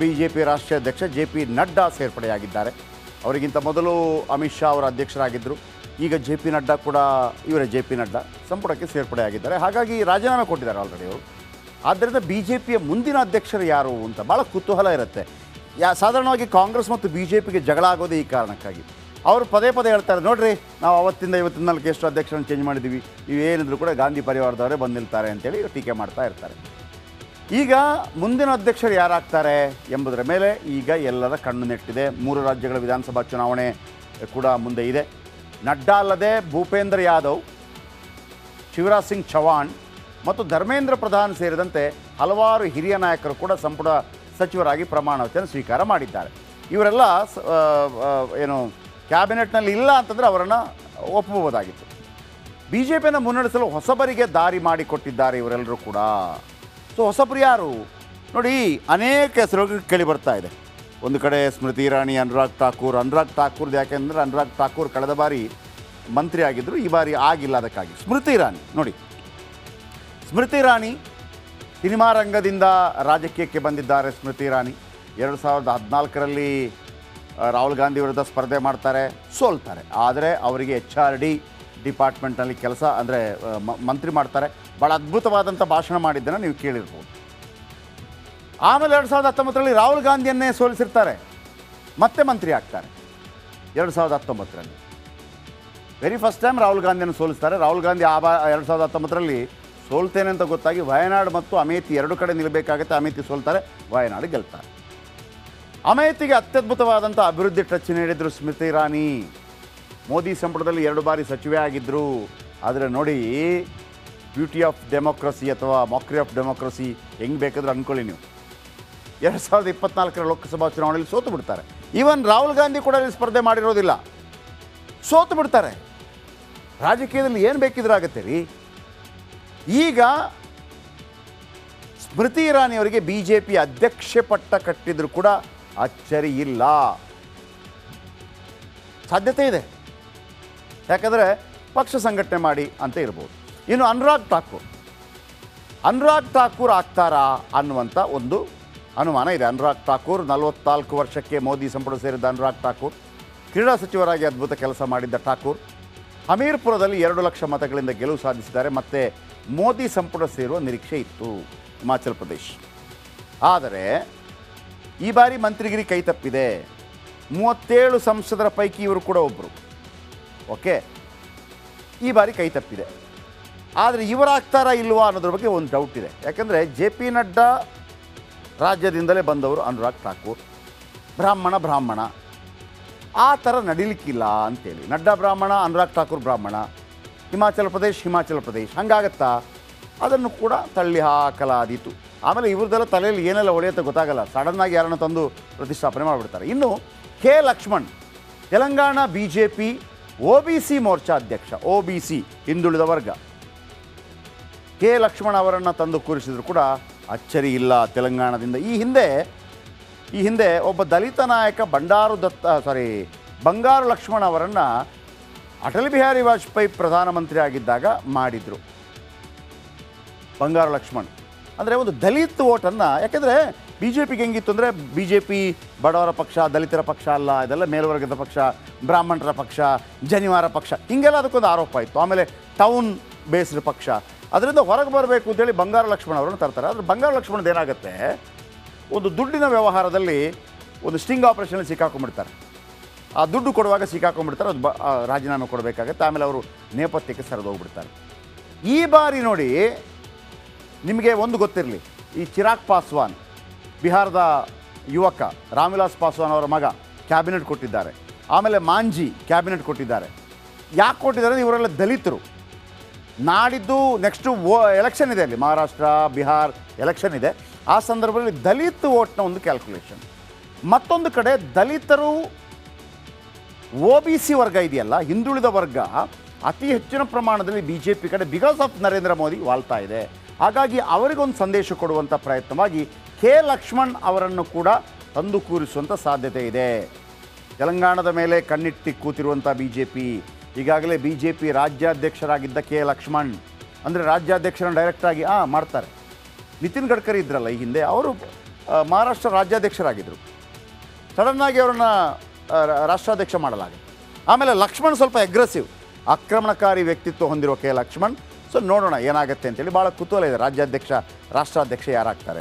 B J P ರಾಷ್ಟ್ರೀಯ ಅಧ್ಯಕ್ಷ J P Nadda ಸೇರ್ಪಡೆಯಾಗಿದ್ದಾರೆ. ಅವರಿಗಿಂತ ಮೊದಲು ಅಮಿತ್ ಶಾ ಅವರ ಅಧ್ಯಕ್ಷರಾಗಿದ್ದರು. ಈಗ ಜೆ ಪಿ ನಡ್ಡಾ ಕೂಡ, ಇವರೇ ಜೆ ಪಿ ನಡ್ಡಾ ಸಂಪುಟಕ್ಕೆ ಸೇರ್ಪಡೆಯಾಗಿದ್ದಾರೆ. ಹಾಗಾಗಿ ರಾಜೀನಾಮೆ ಕೊಟ್ಟಿದ್ದಾರೆ ಆಲ್ರೆಡಿ ಅವರು. ಆದ್ದರಿಂದ ಬಿ ಜೆ ಪಿಯ ಮುಂದಿನ ಅಧ್ಯಕ್ಷರು ಯಾರು ಅಂತ ಭಾಳ ಕುತೂಹಲ ಇರುತ್ತೆ. ಯಾ, ಸಾಧಾರಣವಾಗಿ ಕಾಂಗ್ರೆಸ್ ಮತ್ತು ಬಿ ಜೆ ಪಿಗೆ ಜಗಳ ಆಗೋದೇ ಈ ಕಾರಣಕ್ಕಾಗಿ. ಅವರು ಪದೇ ಪದೇ ಹೇಳ್ತಾರೆ, ನೋಡಿರಿ, ನಾವು ಅವತ್ತಿಂದ ಇವತ್ತಿನ ನಾಲ್ಕು ಎಷ್ಟು ಅಧ್ಯಕ್ಷರನ್ನು ಚೇಂಜ್ ಮಾಡಿದ್ದೀವಿ ಇವೇನಿದ್ರು ಕೂಡ ಗಾಂಧಿ ಪರಿವಾರದವರೇ ಬಂದಿರ್ತಾರೆ ಅಂತೇಳಿ ಟೀಕೆ ಮಾಡ್ತಾ ಇರ್ತಾರೆ. ಈಗ ಮುಂದಿನ ಅಧ್ಯಕ್ಷರು ಯಾರಾಗ್ತಾರೆ ಎಂಬುದರ ಮೇಲೆ ಈಗ ಎಲ್ಲರ ಕಣ್ಣು ನೆಟ್ಟಿದೆ. ಮೂರು ರಾಜ್ಯಗಳ ವಿಧಾನಸಭಾ ಚುನಾವಣೆ ಕೂಡ ಮುಂದೆ ಇದೆ. ನಡ್ಡಾ ಅಲ್ಲದೆ ಭೂಪೇಂದ್ರ ಯಾದವ್, ಶಿವರಾಜ್ ಸಿಂಗ್ ಚೌಹಾಣ್ ಮತ್ತು ಧರ್ಮೇಂದ್ರ ಪ್ರಧಾನ್ ಸೇರಿದಂತೆ ಹಲವಾರು ಹಿರಿಯ ನಾಯಕರು ಕೂಡ ಸಂಪುಟ ಸಚಿವರಾಗಿ ಪ್ರಮಾಣ ವಚನ ಸ್ವೀಕಾರ ಮಾಡಿದ್ದಾರೆ. ಇವರೆಲ್ಲ ಏನು ಕ್ಯಾಬಿನೆಟ್ನಲ್ಲಿ ಇಲ್ಲ ಅಂತಂದರೆ ಅವರನ್ನು ಒಪ್ಪಬಹುದಾಗಿತ್ತು. ಬಿ ಜೆ ಪಿಯನ್ನು ಮುನ್ನಡೆಸಲು ಹೊಸಬರಿಗೆ ದಾರಿ ಮಾಡಿಕೊಟ್ಟಿದ್ದಾರೆ ಇವರೆಲ್ಲರೂ ಕೂಡ. ಸೊ ಹೊಸಬ್ರು ಯಾರು ನೋಡಿ, ಅನೇಕ ಹೆಸರುಗಳು ಕೇಳಿ ಬರ್ತಾ ಇದೆ. ಒಂದು ಕಡೆ ಸ್ಮೃತಿ ಇರಾನಿ, ಅನುರಾಗ್ ಠಾಕೂರ್. ಅನುರಾಗ್ ಠಾಕೂರ್ದು ಯಾಕೆಂದರೆ ಅನುರಾಗ್ ಠಾಕೂರ್ ಕಳೆದ ಬಾರಿ ಮಂತ್ರಿ ಆಗಿದ್ದರು ಈ ಬಾರಿ ಆಗಿಲ್ಲ ಅದಕ್ಕಾಗಿ. ಸ್ಮೃತಿ ಇರಾನಿ, ನೋಡಿ. ಸ್ಮೃತಿ ಇರಾನಿ ಸಿನಿಮಾ ರಂಗದಿಂದ ರಾಜಕೀಯಕ್ಕೆ ಬಂದಿದ್ದಾರೆ ಸ್ಮೃತಿ ಇರಾನಿ. ಎರಡು ಸಾವಿರದ ಹದಿನಾಲ್ಕರಲ್ಲಿ ರಾಹುಲ್ ಗಾಂಧಿ ವಿರುದ್ಧ ಸ್ಪರ್ಧೆ ಮಾಡ್ತಾರೆ, ಸೋಲ್ತಾರೆ. ಆದರೆ ಅವರಿಗೆ ಎಚ್ ಆರ್ ಡಿ ಡಿಪಾರ್ಟ್ಮೆಂಟ್ನಲ್ಲಿ ಕೆಲಸ ಅಂದರೆ ಮಂತ್ರಿ ಮಾಡ್ತಾರೆ. ಭಾಳ ಅದ್ಭುತವಾದಂಥ ಭಾಷಣ ಮಾಡಿದ್ದನ್ನು ನೀವು ಕೇಳಿರ್ಬೋದು. ಆಮೇಲೆ ಎರಡು ಸಾವಿರದ ಹತ್ತೊಂಬತ್ತರಲ್ಲಿ ರಾಹುಲ್ ಗಾಂಧಿಯನ್ನೇ ಸೋಲಿಸಿರ್ತಾರೆ. ಮತ್ತೆ ಮಂತ್ರಿ ಆಗ್ತಾರೆ. ಎರಡು ಸಾವಿರದ ಹತ್ತೊಂಬತ್ತರಲ್ಲಿ. ವೆರಿ ಫಸ್ಟ್ ಟೈಮ್ ರಾಹುಲ್ ಗಾಂಧಿಯನ್ನು ಸೋಲಿಸ್ತಾರೆ. ರಾಹುಲ್ ಗಾಂಧಿ ಆ ಬಾ ಎರಡು ಸಾವಿರದ ಹತ್ತೊಂಬತ್ತರಲ್ಲಿ ಸೋಲ್ತೇನೆ ಅಂತ ಗೊತ್ತಾಗಿ ವಯನಾಡ್ ಮತ್ತು ಅಮೇತಿ ಎರಡು ಕಡೆ ನಿಲ್ಲಬೇಕಾಗುತ್ತೆ ಅಮೇತಿ ಸೋಲ್ತಾರೆ, ವಯನಾಡು ಗೆಲ್ತಾರೆ. ಅಮೇತಿಗೆ ಅತ್ಯದ್ಭುತವಾದಂಥ ಅಭಿವೃದ್ಧಿ ಟಚ್ ನೀಡಿದ್ರು ಸ್ಮೃತಿ ಇರಾನಿ. ಮೋದಿ ಸಂಪುಟದಲ್ಲಿ ಎರಡು ಬಾರಿ ಸಚಿವೆ ಆಗಿದ್ದರು ಆದರೆ ನೋಡಿ ಬ್ಯೂಟಿ ಆಫ್ ಡೆಮೋಕ್ರಸಿ ಅಥವಾ ಮಾಕ್ರಿ ಆಫ್ ಡೆಮೋಕ್ರಸಿ ಹೆಂಗೆ ಬೇಕಾದ್ರೂ ಅಂದ್ಕೊಳ್ಳಿ ನೀವು. ಎರಡು ಸಾವಿರದ ಇಪ್ಪತ್ನಾಲ್ಕರ ಲೋಕಸಭಾ ಚುನಾವಣೆಯಲ್ಲಿ ಸೋತು ಬಿಡ್ತಾರೆ. ಈವನ್ ರಾಹುಲ್ ಗಾಂಧಿ ಕೂಡ ಇಲ್ಲಿ ಸ್ಪರ್ಧೆ ಮಾಡಿರೋದಿಲ್ಲ. ಸೋತು ಬಿಡ್ತಾರೆ. ರಾಜಕೀಯದಲ್ಲಿ ಏನು ಬೇಕಿದ್ರೂ ಆಗುತ್ತೆ ರೀ. ಈಗ ಸ್ಮೃತಿ ಇರಾನಿ ಅವರಿಗೆ ಬಿ ಜೆ ಪಿ ಅಧ್ಯಕ್ಷ ಪಟ್ಟ ಕಟ್ಟಿದ್ರು ಕೂಡ ಅಚ್ಚರಿ ಇಲ್ಲ. ಸಾಧ್ಯತೆ ಇದೆ. ಯಾಕಂದರೆ ಪಕ್ಷ ಸಂಘಟನೆ ಮಾಡಿ ಅಂತ ಇರ್ಬೋದು. ಇನ್ನು ಅನುರಾಗ್ ಠಾಕೂರ್. ಅನುರಾಗ್ ಠಾಕೂರ್ ಆಗ್ತಾರಾ ಅನ್ನುವಂಥ ಒಂದು ಅನುಮಾನ ಇದೆ. ಅನುರಾಗ್ ಠಾಕೂರ್ ನಲವತ್ನಾಲ್ಕು ವರ್ಷಕ್ಕೆ ಮೋದಿ ಸಂಪುಟ ಸೇರಿದ್ದ ಅನುರಾಗ್ ಠಾಕೂರ್, ಕ್ರೀಡಾ ಸಚಿವರಾಗಿ ಅದ್ಭುತ ಕೆಲಸ ಮಾಡಿದ್ದ ಠಾಕೂರ್, ಹಮೀರ್ಪುರದಲ್ಲಿ ಎರಡು ಲಕ್ಷ ಮತಗಳಿಂದ ಗೆಲುವು ಸಾಧಿಸಿದ್ದಾರೆ. ಮತ್ತು ಮೋದಿ ಸಂಪುಟ ಸೇರುವ ನಿರೀಕ್ಷೆ ಇತ್ತು ಹಿಮಾಚಲ ಪ್ರದೇಶ್. ಆದರೆ ಈ ಬಾರಿ ಮಂತ್ರಿಗಿರಿ ಕೈ ತಪ್ಪಿದೆ. ಮೂವತ್ತೇಳು ಸಂಸದರ ಪೈಕಿ ಇವರು ಕೂಡ ಒಬ್ಬರು ಓಕೆ? ಈ ಬಾರಿ ಕೈ ತಪ್ಪಿದೆ. ಆದರೆ ಇವರಾಗ್ತಾರಾ ಇಲ್ವಾ ಅನ್ನೋದ್ರ ಬಗ್ಗೆ ಒಂದು ಡೌಟ್ ಇದೆ. ಯಾಕಂದರೆ ಜೆ ಪಿ ನಡ್ಡಾ ರಾಜ್ಯದಿಂದಲೇ ಬಂದವರು ಅನುರಾಗ್ ಠಾಕೂರ್. ಬ್ರಾಹ್ಮಣ ಬ್ರಾಹ್ಮಣ. ಆ ಥರ ನಡೀಲಿಕ್ಕಿಲ್ಲ ಅಂತೇಳಿ. ನಡ್ಡಾ ಬ್ರಾಹ್ಮಣ, ಅನುರಾಗ್ ಠಾಕೂರ್ ಬ್ರಾಹ್ಮಣ. ಹಿಮಾಚಲ ಪ್ರದೇಶ್ ಹಿಮಾಚಲ ಪ್ರದೇಶ್. ಹಂಗಾಗತ್ತಾ? ಅದನ್ನು ಕೂಡ ತಳ್ಳಿ ಹಾಕಲಾದೀತು. ಆಮೇಲೆ ಇವ್ರದ್ದೆಲ್ಲ ತಲೆಯಲ್ಲಿ ಏನೆಲ್ಲ ಹೊಡೆಯುತ್ತೆ ಗೊತ್ತಾಗಲ್ಲ. ಸಡನ್ನಾಗಿ ಯಾರನ್ನು ತಂದು ಪ್ರತಿಷ್ಠಾಪನೆ ಮಾಡಿಬಿಡ್ತಾರೆ. ಇನ್ನು K Laxman, Telangana B J P O B C Morcha ಅಧ್ಯಕ್ಷ ಒ ಬಿ ಸಿ ಹಿಂದುಳಿದ ವರ್ಗ. ಕೆ ಲಕ್ಷ್ಮಣ್ ಅವರನ್ನು ತಂದು ಕೂರಿಸಿದ್ರು ಕೂಡ ಅಚ್ಚರಿ ಇಲ್ಲ ತೆಲಂಗಾಣದಿಂದ. ಈ ಹಿಂದೆ ಈ ಹಿಂದೆ ಒಬ್ಬ ದಲಿತ ನಾಯಕ ಬಂಡಾರು ದತ್ತ, ಸಾರಿ, ಬಂಗಾರು ಲಕ್ಷ್ಮಣ್ ಅವರನ್ನು ಅಟಲ್ ಬಿಹಾರಿ ವಾಜಪೇಯಿ ಪ್ರಧಾನಮಂತ್ರಿ ಆಗಿದ್ದಾಗ ಮಾಡಿದರು. ಬಂಗಾರು ಲಕ್ಷ್ಮಣ್. ಅಂದರೆ ಒಂದು ದಲಿತ ಓಟನ್ನು, ಯಾಕೆಂದರೆ ಬಿ ಜೆ ಪಿಗೆ ಹೆಂಗಿತ್ತು ಅಂದರೆ ಬಿ ಜೆ ಪಿ ಬಡವರ ಪಕ್ಷ, ದಲಿತರ ಪಕ್ಷ ಅಲ್ಲ, ಇದೆಲ್ಲ ಮೇಲ್ವರ್ಗದ ಪಕ್ಷ, ಬ್ರಾಹ್ಮಣರ ಪಕ್ಷ, ಜನಿವಾರ ಪಕ್ಷ, ಹಿಂಗೆಲ್ಲ ಅದಕ್ಕೊಂದು ಆರೋಪ ಇತ್ತು. ಆಮೇಲೆ ಟೌನ್ ಬೇಸ್ಡ್ ಪಕ್ಷ ಅದರಿಂದ ಹೊರಗೆ ಬರಬೇಕು ಅಂತೇಳಿ ಬಂಗಾರ ಲಕ್ಷ್ಮಣ ಅವರನ್ನು ತರ್ತಾರೆ. ಆದರೆ ಬಂಗಾರ ಲಕ್ಷ್ಮಣದ ಏನಾಗುತ್ತೆ? ಒಂದು ದುಡ್ಡಿನ ವ್ಯವಹಾರದಲ್ಲಿ ಒಂದು ಸ್ಟಿಂಗ್ ಆಪರೇಷನಲ್ಲಿ ಸಿಕ್ಕಾಕೊಂಡ್ಬಿಡ್ತಾರೆ. ಆ ದುಡ್ಡು ಕೊಡುವಾಗ ಸಿಕ್ಕಾಕೊಂಡ್ಬಿಡ್ತಾರೆ, ಅದು ಬ ರಾಜೀನಾಮೆ ಕೊಡಬೇಕಾಗತ್ತೆ, ಆಮೇಲೆ ಅವರು ನೇಪಥ್ಯಕ್ಕೆ ಸರಿದೋಗ್ಬಿಡ್ತಾರೆ ಈ ಬಾರಿ ನೋಡಿ ನಿಮಗೆ ಒಂದು ಗೊತ್ತಿರಲಿ, ಈ ಚಿರಾಗ್ ಪಾಸ್ವಾನ್, ಬಿಹಾರದ ಯುವಕ ರಾಮ್ವಿಲಾಸ್ ಪಾಸ್ವಾನ್ ಅವರ ಮಗ ಕ್ಯಾಬಿನೆಟ್ ಕೊಟ್ಟಿದ್ದಾರೆ. ಆಮೇಲೆ ಮಾಂಜಿ ಕ್ಯಾಬಿನೆಟ್ ಕೊಟ್ಟಿದ್ದಾರೆ. ಯಾಕೆ ಕೊಟ್ಟಿದ್ದಾರೆ? ಇವರೆಲ್ಲ ದಲಿತರು. ನಾಡಿದ್ದು ನೆಕ್ಸ್ಟು ಎಲೆಕ್ಷನ್ ಇದೆ ಅಲ್ಲಿ. ಮಹಾರಾಷ್ಟ್ರ, ಬಿಹಾರ್ ಎಲೆಕ್ಷನ್ ಇದೆ. ಆ ಸಂದರ್ಭದಲ್ಲಿ ದಲಿತ ಓಟ್ನ ಒಂದು ಕ್ಯಾಲ್ಕುಲೇಷನ್ ಮತ್ತೊಂದು ಕಡೆ ದಲಿತರು ಒ ಬಿ ಸಿ ವರ್ಗ ಇದೆಯಲ್ಲ, ಹಿಂದುಳಿದ ವರ್ಗ, ಅತಿ ಹೆಚ್ಚಿನ ಪ್ರಮಾಣದಲ್ಲಿ ಬಿ ಜೆ ಪಿ ಕಡೆ ಬಿಕಾಸ್ ಆಫ್ ನರೇಂದ್ರ ಮೋದಿ ವಾಲ್ತಾ ಇದೆ. ಹಾಗಾಗಿ ಅವರಿಗೊಂದು ಸಂದೇಶ ಕೊಡುವಂಥ ಪ್ರಯತ್ನವಾಗಿ ಕೆ ಲಕ್ಷ್ಮಣ್ ಅವರನ್ನು ಕೂಡ ತಂದು ಕೂರಿಸುವಂಥ ಸಾಧ್ಯತೆ ಇದೆ. ತೆಲಂಗಾಣದ ಮೇಲೆ ಕಣ್ಣಿಟ್ಟಿ ಕೂತಿರುವಂಥ ಬಿ ಜೆ ಪಿ ಈಗಾಗಲೇ ಬಿ ಜೆ ಪಿ ರಾಜ್ಯಾಧ್ಯಕ್ಷರಾಗಿದ್ದ ಕೆ ಲಕ್ಷ್ಮಣ್. ಅಂದರೆ ರಾಜ್ಯಾಧ್ಯಕ್ಷರನ್ನು ಡೈರೆಕ್ಟಾಗಿ ಆ, ಮಾಡ್ತಾರೆ. ನಿತಿನ್ ಗಡ್ಕರಿ ಇದ್ರಲ್ಲ ಈ ಹಿಂದೆ, ಅವರು ಮಹಾರಾಷ್ಟ್ರ ರಾಜ್ಯಾಧ್ಯಕ್ಷರಾಗಿದ್ದರು ಸಡನ್ನಾಗಿ ಅವರನ್ನು ರಾಷ್ಟ್ರಾಧ್ಯಕ್ಷ ಮಾಡಲಾಗಿದೆ ಆಮೇಲೆ ಲಕ್ಷ್ಮಣ್ ಸ್ವಲ್ಪ ಅಗ್ರೆಸಿವ್ ಆಕ್ರಮಣಕಾರಿ ವ್ಯಕ್ತಿತ್ವ ಹೊಂದಿರುವ ಕೆ ಲಕ್ಷ್ಮಣ್. ಸೊ ನೋಡೋಣ ಏನಾಗುತ್ತೆ ಅಂತೇಳಿ ಭಾಳ ಕುತೂಹಲ ಇದೆ ರಾಜ್ಯಾಧ್ಯಕ್ಷ, ರಾಷ್ಟ್ರಾಧ್ಯಕ್ಷ ಯಾರಾಗ್ತಾರೆ